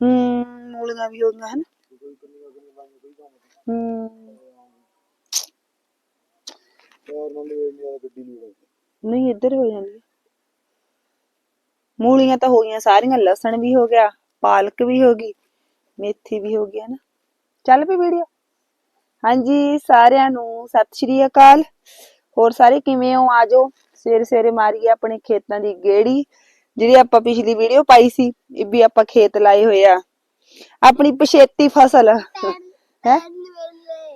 ਹੂੰ, ਮੂਲੀਆਂ ਵੀ ਨਹੀਂ, ਇੱਧਰ ਹੋ ਜਾਂਦੀ ਮੂਲੀਆਂ ਤਾਂ ਹੋ ਗਈਆਂ, ਸਾਰੀਆਂ ਲਸਣ ਵੀ ਹੋ ਗਿਆ, ਪਾਲਕ ਵੀ ਹੋ ਗਈ, ਮੇਥੀ ਵੀ ਹੋ ਗਈ ਹੈ ਨਾ ਚੱਲ ਪਈ ਵੀਡੀਓ। ਹਾਂਜੀ, ਸਾਰਿਆਂ ਨੂੰ ਸਤਿ ਸ਼੍ਰੀ ਅਕਾਲ। ਹੋਰ ਸਾਰੇ ਕਿਵੇਂ ਹੋ? ਆਜੋ ਸਵੇਰੇ ਸਵੇਰੇ ਮਾਰੀਏ ਆਪਣੇ ਖੇਤਾਂ ਦੀ ਗੇੜੀ। ਜਿਹੜੀ ਆਪਾਂ ਪਿਛਲੀ ਵੀਡੀਓ ਪਾਈ ਸੀ ਇਹ ਵੀ ਆਪਾਂ ਖੇਤ ਲਾਏ ਹੋਏ ਆ। ਆਪਣੀ ਪਛੇਤੀ ਫਸਲ। ਹੈ?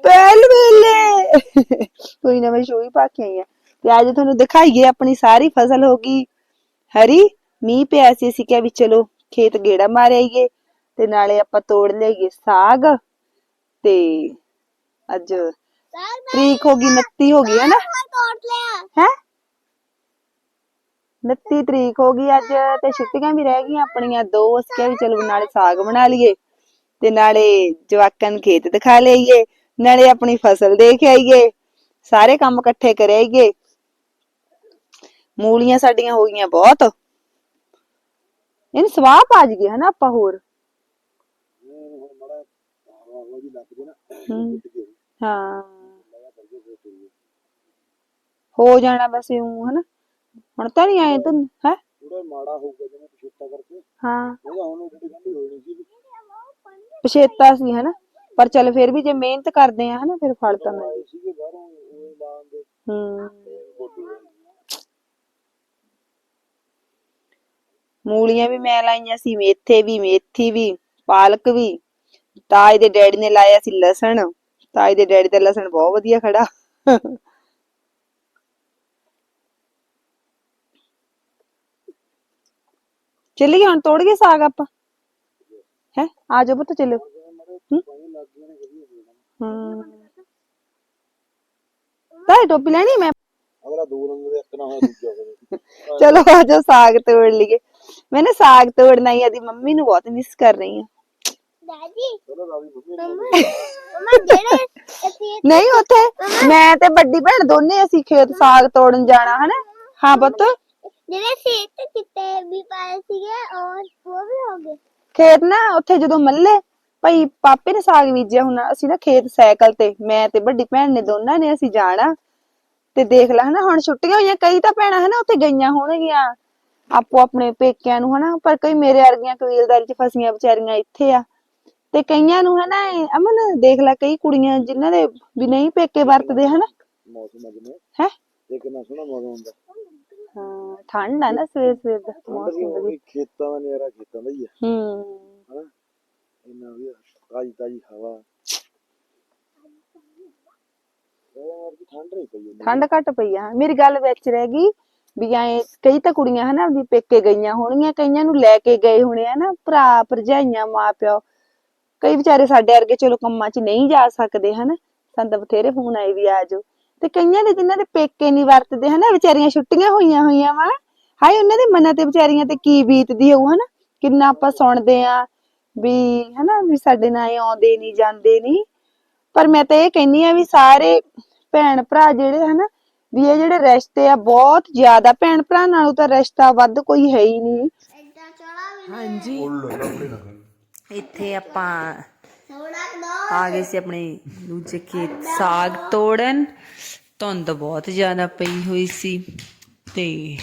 ਪਹਿਲ ਵੇਲੇ। ਕੋਈ ਨਾ ਮੈਂ ਸ਼ੋਈ ਪਾ ਕੇ ਆਈ ਆ। ਤੇ ਅੱਜ ਤੁਹਾਨੂੰ ਦਿਖਾਈਏ ਆਪਣੀ ਸਾਰੀ ਫਸਲ ਹੋ ਗਈ। ਹਰੀ ਮੀਂਹ ਪਿਆ ਸੀ ਅਸੀਂ ਕਿਹਾ ਵੀ ਚਲੋ ਖੇਤ ਗੇੜਾ ਮਾਰ ਆਈਏ। ਤੇ ਨਾਲੇ ਆਪਾਂ ਤੋੜ ਲਈਏ ਸਾਗ। ਤੇ ਅੱਜ ਤਰੀਕ ਹੋ ਗਈ 29 ਹੋ ਗਈ ਹੈ ਨਾ? ਹੈ? 29 ਤਰੀਕ ਹੋ ਗਈ ਅੱਜ ਤੇ ਛੁੱਟੀਆਂ ਵੀ ਰਹਿ ਗਈਆਂ ਆਪਣੀਆਂ, ਦੋ ਅਸੀਂ ਵੀ ਚਲੋ ਨਾਲੇ ਸਾਗ ਬਣਾ ਲਈਏ ਤੇ ਨਾਲੇ ਜਵਾਕਾਂ ਨੂੰ ਖੇਤ ਦਿਖਾ ਲਈਏ, ਨਾਲੇ ਆਪਣੀ ਫਸਲ ਦੇਖ ਆਈਏ, ਸਾਰੇ ਕੰਮ ਇਕੱਠੇ ਕਰ ਮੂਲੀਆਂ ਸਾਡੀਆਂ ਹੋ ਗਈਆਂ ਬਹੁਤ। ਇਹਨੂੰ ਸਵਾਹ ਪਾ ਜੀਏ ਹਨਾ ਆਪਾਂ ਹੋਰ। ਹਾਂ। ਹੋ ਜਾਣਾ ਬਸ ਇਉਂ ਹਨਾ। ਹੁਣ ਤਾਂ ਨਹੀਂ ਆਏ ਤੂੰ ਹੈ? ਥੋੜਾ ਮਾੜਾ ਹੋਊਗਾ ਜਿਵੇਂ ਪਿਛੇਤਾ ਕਰਕੇ। ਹਾਂ। ਉਹਦਾ ਹੁਣ ਜਿਹੜੀ ਠੰਡੀ ਹੋਣੀ ਸੀ ਪਛੇਤਾ ਸੀ ਹਨਾ? ਪਰ ਚੱਲ ਫਿਰ ਵੀ ਜੇ ਮਿਹਨਤ ਕਰਦੇ ਆ ਹਨਾ ਫਿਰ ਫਲ ਤਾਂ ਮਿਲਦਾ ਆਏ ਸੀਗੇ ਬਾਹਰੋਂ ਉਹ ਲਾਉਣ ਦੇ। ਹੂੰ। ਮੂਲੀਆਂ ਵੀ ਮੈਂ ਲਾਈਆਂ ਸੀ ਮੇਥੇ ਵੀ ਮੇਥੀ ਵੀ ਪਾਲਕ ਵੀ। ਤਾਜ ਦੇ ਡੈਡੀ ਨੇ ਲਾਇਆ ਸੀ ਲਸਣ। ਤਾਜ ਦੇ ਡੈਡੀ ਦਾ ਲਸਣ ਬਹੁਤ ਵਧੀਆ ਖੜਾ। ਚੱਲੀਏ ਹੁਣ ਤੋੜ ਗਏ ਸਾਗ ਆਪਾਂ? ਹੈ? ਆ ਜਾਓ ਪੁੱਤ ਚੱਲੋ। ਹੂੰ? ਤਾਈ ਟੋਪੀ ਲੈਣੀ ਮੈਂ? ਅਗਲਾ ਦੋ ਰੰਗ ਦੇ ਇੱਕ ਨਾ ਹੋਇਆ ਦੂਜਾ ਹੋਵੇ। ਚਲੋ ਆ ਜਾਓ ਸਾਗ ਤੋੜ ਲਈਏ। ਮੈਂ ਨਾ ਸਾਗ ਤੋੜਨਾ ਹੀ ਆਦੀ ਮੰਮੀ ਨੂੰ ਬਹੁਤ ਮਿਸ ਕਰ ਰਹੀ ਹਾਂ ਦਾਦੀ। ਚਲੋ ਰਾਵੀ ਮੰਮੀ ਨੇ ਮਮਾ ਜਿਹੜੇ ਅਸੀਂ ਨਹੀਂ ਉੱਥੇ ਮੈਂ ਤੇ ਵੱਡੀ ਭੈਣ ਦੋਨੇ ਅਸੀਂ ਖੇਤ ਸਾਗ ਤੋੜਨ ਜਾਣਾ ਹਨਾ? ਹਾਂ ਪੁੱਤ। ਜਿਹੜੇ ਸੀਟ ਕਿਤੇ ਵੀ ਪਾਏ ਸੀਗੇ ਔਰ ਉਹ ਵੀ ਹੋ ਗਏ। ਖੇਤ ਨਾ ਉੱਥੇ ਜਦੋਂ ਮੱਲੇ ਭਾਈ ਪਾਪੇ ਨੇ ਸਾਗ ਬੀਜਿਆ ਹੁਣ ਅਸੀਂ ਨਾ ਖੇਤ ਸਾਈਕਲ ਤੇ ਮੈਂ ਤੇ ਵੱਡੀ ਭੈਣ ਨੇ ਦੋਨਾਂ ਨੇ ਅਸੀਂ ਜਾਣਾ। ਤੇ ਦੇਖ ਲੈ ਹਨਾ ਹੁਣ ਛੁੱਟੀਆਂ ਹੋਈਆਂ ਕਈ ਤਾਂ ਭੈਣਾਂ ਹਨਾ ਉੱਥੇ ਗਈਆਂ ਹੋਣਗੀਆਂ। ਆਪੋ ਆਪਣੇ ਪੇਕਿਆਂ ਨੂੰ ਹਨਾ ਪਰ ਕਈ ਮੇਰੇ ਵਰਗੀਆਂ ਕਬੀਲਦਾਰੀ ਚ ਫਸੀਆਂ ਵਿਚਾਰੀਆਂ ਇੱਥੇ ਆ। ਤੇ ਕਈਆਂ ਨੂੰ ਹਨਾ ਇਹ- ਅਮਨ ਦੇਖ ਲੈ ਕਈ ਕੁੜੀਆਂ ਜਿਨ੍ਹਾਂ ਦੇ ਵੀ ਨਹੀਂ ਪੇਕੇ ਵਰਤਦੇ ਹਨਾ। ਮੌਸਮ ਨੇ। ਹੈ? ਕਿੰਨਾ ਸੋਹਣਾ ਮੌਸਮ ਹੁੰਦਾ ਠੰਡ ਆ ਨਾ ਸਵੇਰ ਸਵੇਰ ਦਾ ਠੰਡ ਵੀ ਮੌਸਮ ਹੋ ਵਧੀਆ ਗਈ ਖੇਤਾਂ ਦਾ ਨਜ਼ਾਰਾ ਖੇਤਾਂ ਦਾ ਹੀ ਆ। ਹੂੰ। ਹਨਾ? ਇੰਨਾ ਵਧੀਆ ਤਾਜੀ ਤਾਜੀ ਹਵਾ। ਯਾਰ ਠੰਡ ਨਹੀਂ ਪਈ ਇੰਨੀ। ਠੰਡ ਘੱਟ ਪਈ ਆ। ਮੇਰੀ ਗੱਲ ਵਿੱਚ ਰਹਿ ਗਈ ਵੀ ਐ ਕਈ ਤਾਂ ਕੁੜੀਆਂ ਹਨਾ ਆਪਦੀ ਪੇਕੇ ਗਈਆਂ ਹੋਣਗੀਆਂ ਕਈਆਂ ਨੂੰ ਲੈ ਕੇ ਗਏ ਹੋਣੇ ਆ ਨਾ ਭਰਾ ਭਰਜਾਈਆਂ ਮਾਪਿਓ। ਕਈ ਵਿਚਾਰੇ ਸਾਡੇ ਵਰਗੇ ਚਲੋ ਕੰਮਾਂ 'ਚ ਨਹੀਂ ਜਾ ਸਕਦੇ ਹਨਾ। ਸਾਨੂੰ ਤਾਂ ਬਥੇਰੇ ਫੋਨ ਆਏ ਵੀ ਆ ਜਾਓ। ਤੇ ਕਈਆਂ ਦੇ ਜਿਨ੍ਹਾਂ ਦੇ ਪੇਕੇ ਨਹੀਂ ਵਰਤਦੇ ਹਨਾ ਵਿਚਾਰੀਆਂ ਛੁੱਟੀਆਂ ਹੋਈਆਂ ਹੋਈਆਂ ਵਾ। ਹਾਏ ਉਹਨਾਂ ਦੇ ਮਨਾਂ ਤੇ ਵਿਚਾਰੀਆਂ ਤੇ ਕੀ ਬੀਤਦੀ ਹੋਊ ਹਨਾ? ਕਿੰਨਾ ਆਪਾਂ ਸੁਣਦੇ ਆ ਵੀ ਹਨਾ ਵੀ ਸਾਡੇ ਨਾਲ ਆਉਂਦੇ ਨਹੀਂ ਜਾਂਦੇ ਨਹੀਂ ਪਰ ਮੈਂ ਤਾਂ ਇਹ ਕਹਿੰਨੀ ਆ ਵੀ ਸਾਰੇ ਭੈਣ ਭਰਾ ਜਿਹੜੇ ਹਨਾ ਵੀ ਇਹ ਜਿਹੜੇ ਰਿਸ਼ਤੇ ਆ ਬਹੁਤ ਜ਼ਿਆਦਾ ਭੈਣ ਭਰਾ ਨਾਲੋਂ ਤਾਂ ਰਿਸ਼ਤਾ ਵੱਧ ਕੋਈ ਹੈ ਹੀ ਨਹੀਂ। ਐਡਾ ਚੌੜਾ ਵੀ ਹਾਂਜੀ। ਇੱਥੇ ਆਪਾਂ ਆ ਗਏ ਸੀ ਆਪਣੇ ਦੂਜੇ ਖੇਤ। ਸਾਗ ਤੋੜਨ। ਧੁੰਦ ਬਹੁਤ ਜ਼ਿਆਦਾ ਪਈ ਹੋਈ ਸੀ ਤੇ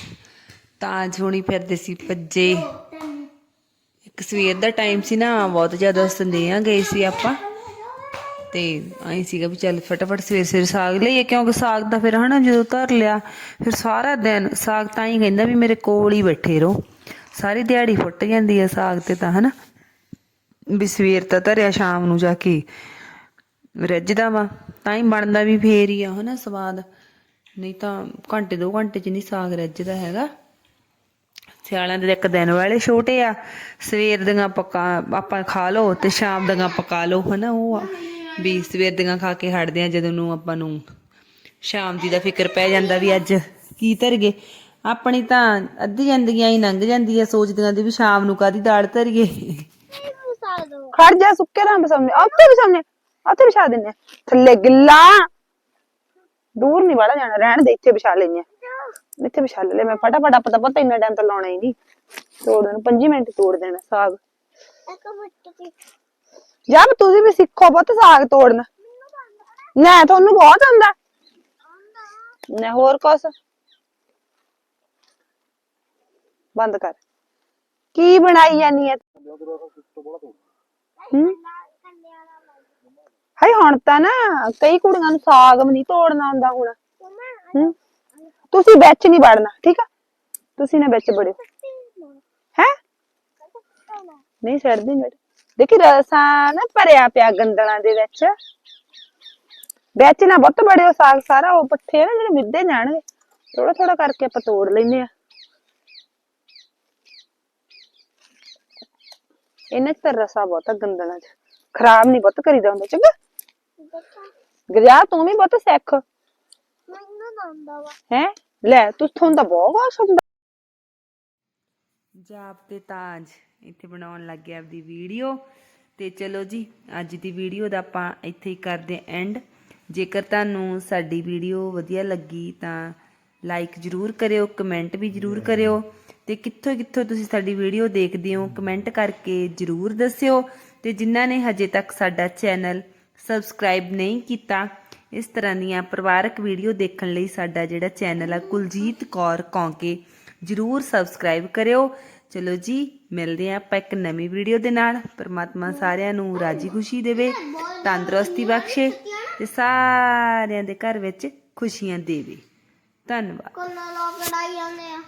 ਤਾਂ ਜੋਣੀ ਫਿਰਦੇ ਸੀ ਭੱਜੇ। ਇੱਕ ਸਵੇਰ ਦਾ ਟਾਈਮ ਸੀ ਨਾ, ਬਹੁਤ ਜ਼ਿਆਦਾ ਸੰਦੇਹਾ ਗਏ ਸੀ ਆਪਾਂ। ਤੇ ਐਂ ਸੀਗਾ ਵੀ ਚੱਲ ਫਟਾਫਟ ਸਵੇਰ ਸਵੇਰ ਸਾਗ ਲਈਏ, ਕਿਉਂਕਿ ਸਾਗ ਦਾ ਫਿਰ ਹਨਾ ਜਦੋਂ ਧਰ ਲਿਆ, ਫਿਰ ਸਾਰਾ ਦਿਨ ਸਾਗ ਤਾਂ ਹੀ ਕਹਿੰਦਾ ਵੀ ਮੇਰੇ ਕੋਲ ਹੀ ਬੈਠੇ ਰਹੋ। ਸਾਰੀ ਦਿਹਾੜੀ ਫੁੱਟ ਜਾਂਦੀ ਆ ਸਾਗ ਤੇ ਤਾਂ, ਹਨਾ? ਵੀ ਸਵੇਰ ਤਾਂ ਧਰਿਆ, ਸ਼ਾਮ ਨੂੰ ਜਾ ਕੇ ਰੱਜਦਾ ਵਾ। ਤਾਂ ਹੀ ਬਣਦਾ ਵੀ ਫੇਰ ਹੀ ਆ, ਹਨਾ, ਸਵਾਦ। ਨਹੀਂ ਤਾਂ ਘੰਟੇ, ਦੋ ਘੰਟੇ ਚ ਨਹੀਂ ਸਾਗ ਰੱਜਦਾ ਹੈਗਾ। ਸਿਆਲਾਂ ਦੇ ਇੱਕ ਦਿਨ ਵਾਲੇ ਛੋਟੇ ਆ। ਸਵੇਰ ਦੀਆਂ ਪਕਾ, ਆਪਾਂ ਖਾ ਲਓ ਤੇ ਸ਼ਾਮ ਦੀਆਂ ਪਕਾ ਲਓ, ਹਨਾ, ਉਹ ਆ। ਵੀ ਸਵੇਰ ਦੀਆਂ ਖਾ ਕੇ ਹਟਦੇ ਆ, ਜਦੋਂ ਨੂੰ ਆਪਾਂ ਨੂੰ ਸ਼ਾਮ ਦੀ ਦਾ ਫਿਕਰ ਪੈ ਜਾਂਦਾ ਵੀ ਅੱਜ ਕੀ ਧਰਗੇ ਆਪਣੀ ਤਾਂ ਅੱਧੀ ਜ਼ਿੰਦਗੀ ਹੀ ਲੰਘ ਜਾਂਦੀ ਆ ਸੋਚਦੀਆਂ ਦੀ ਵੀ ਸ਼ਾਮ ਨੂੰ ਕਾਦੀ ਦਾੜ ਧਰੀਏ। ਖੜ ਜਾ ਸੁੱਕੇ ਰੰਗ ਸਾਹਮਣੇ ਉੱਥੇ ਵੀ ਸਾਹਮਣੇ ਉੱਥੇ ਵਿਛਾ ਦਿੰਨੇ ਆ। ਥੱਲੇ ਗਿੱਲਾ। ਦੂਰ ਨਹੀਂ ਵੜਾ ਜਾਣਾ ਰਹਿਣ ਦੇ ਇੱਥੇ ਵਿਛਾ ਲੈਨੇ ਆ। ਇੱਥੇ ਵਿਛਾ ਲੈ ਮੈਂ ਫਟਾਫਟ ਆਪਾਂ ਤਾਂ ਪਤਾ ਇੰਨਾ ਟਾਈਮ ਤਾਂ ਲਾਉਣਾ ਹੀ ਨਹੀਂ। ਤੋੜ ਦੇਣਾ 5 ਮਿੰਟ ਤੋੜ ਦੇਣਾ ਸਾਗ। ਜਾਂ। ਤੁਸੀਂ ਵੀ ਸਿੱਖੋ ਪੁੱਤ ਸਾਗ ਤੋੜਨਾ। ਨਾ ਤੁਹਾਨੂੰ ਬਹੁਤ ਆਉਂਦਾ। ਨਾ ਹੋਰ ਕੁਛ? ਬੰਦ ਕਰ। ਕੀ ਬਣਾਈ ਜਾਨੀ ਹੈ ਹੂੰ? ਹਾਈ ਹੁਣ ਤਾਂ ਨਾ ਕਈ ਕੁੜੀਆਂ ਨੂੰ ਸਾਗ ਵੀ ਨਹੀਂ ਤੋੜਨਾ ਆਉਂਦਾ ਹੁਣ। ਹੂੰ? ਤੁਸੀਂ ਵਿੱਚ ਨਹੀਂ ਵੜਨਾ, ਠੀਕ ਆ? ਤੁਸੀਂ ਨਾ ਵਿੱਚ ਵੜਿਓ। ਹੈ? ਨਹੀਂ ਛੱਡਦੀ ਮੇਰੇ ਦੇਖੀ ਰਸਾਂ ਨਾ ਭਰਿਆ ਪਿਆ ਗੰਦਲਾਂ ਦੇ ਵਿੱਚ। ਵਿੱਚ ਨਾ ਬਹੁਤ ਬੜਿਓ ਸਾਗ, ਸਾਰਾ ਉਹ ਪੱਠੇ ਨਾ ਜਿਹੜੇ ਮਿੱਧੇ ਜਾਣਗੇ। ਥੋੜਾ ਥੋੜਾ ਕਰਕੇ ਆਪਾਂ ਤੋੜ ਲੈਨੇ ਆ। ਇਹਨਾਂ ਚ ਤਾਂ ਰਸਾ ਬਹੁਤ ਆ ਗੰਦਲਾਂ ਚ। ਖਰਾਬ ਨਹੀਂ ਬਹੁਤ ਕਰੀਦਾ ਹੁੰਦਾ ਚੰਗਾ? ਗਜਾ ਤੂੰ ਵੀ ਬਹੁਤ ਸਿੱਖ। ਮੈਨੂੰ ਵਾ। ਹੈ? ਲੈ ਤੂੰ ਤੁਹਾਨੂੰ ਤਾਂ ਬਹੁਤ ਕੁਛ ਹੁੰਦਾ। ਜਾਪ ਤੇ ਤਾਜ ਇੱਥੇ ਬਣਾਉਣ ਲੱਗ ਗਿਆ ਆਪਦੀ ਵੀਡੀਓ। ਤੇ ਚਲੋ ਜੀ ਅੱਜ ਦੀ ਵੀਡੀਓ ਦਾ ਆਪਾਂ ਇੱਥੇ ਹੀ ਕਰਦੇ ਐਂਡ ਜੇਕਰ ਤੁਹਾਨੂੰ ਸਾਡੀ ਵੀਡੀਓ ਵਧੀਆ ਲੱਗੀ ਤਾਂ ਲਾਈਕ ਜਰੂਰ ਕਰਿਓ ਕਮੈਂਟ ਵੀ ਜਰੂਰ ਕਰਿਓ। ਤੇ ਕਿੱਥੋਂ ਕਿੱਥੋਂ ਤੁਸੀਂ ਸਾਡੀ ਵੀਡੀਓ ਦੇਖਦੇ ਹੋ, ਕਮੈਂਟ ਕਰਕੇ ਜਰੂਰ ਦੱਸਿਓ। ਤੇ ਜਿਨ੍ਹਾਂ ਨੇ ਹਜੇ ਤੱਕ ਸਾਡਾ ਚੈਨਲ ਸਬਸਕ੍ਰਾਈਬ ਨਹੀਂ ਕੀਤਾ, ਇਸ ਤਰ੍ਹਾਂ ਦੀਆਂ ਪਰਿਵਾਰਕ ਵੀਡੀਓ ਦੇਖਣ ਲਈ ਸਾਡਾ ਜਿਹੜਾ ਚੈਨਲ ਆ, ਕੁਲਜੀਤ ਕੌਰ ਕੌਂਕੇ, ਜਰੂਰ ਸਬਸਕ੍ਰਾਈਬ ਕਰਿਓ। ਚਲੋ ਜੀ, ਮਿਲਦੇ ਹਾਂ ਆਪਾਂ ਇੱਕ ਨਵੀਂ ਵੀਡੀਓ ਦੇ ਨਾਲ। ਪਰਮਾਤਮਾ ਸਾਰਿਆਂ ਨੂੰ ਰਾਜੀ ਖੁਸ਼ੀ ਦੇਵੇ, ਤੰਦਰੁਸਤੀ ਬਖਸ਼ੇ ਤੇ ਸਾਰਿਆਂ ਦੇ ਘਰ ਵਿੱਚ ਖੁਸ਼ੀਆਂ ਦੇਵੇ। ਧੰਨਵਾਦ। ਕੋਲੋਂ ਲੋਕ ਲੜਾਈ ਆਉਂਦੇ ਆ।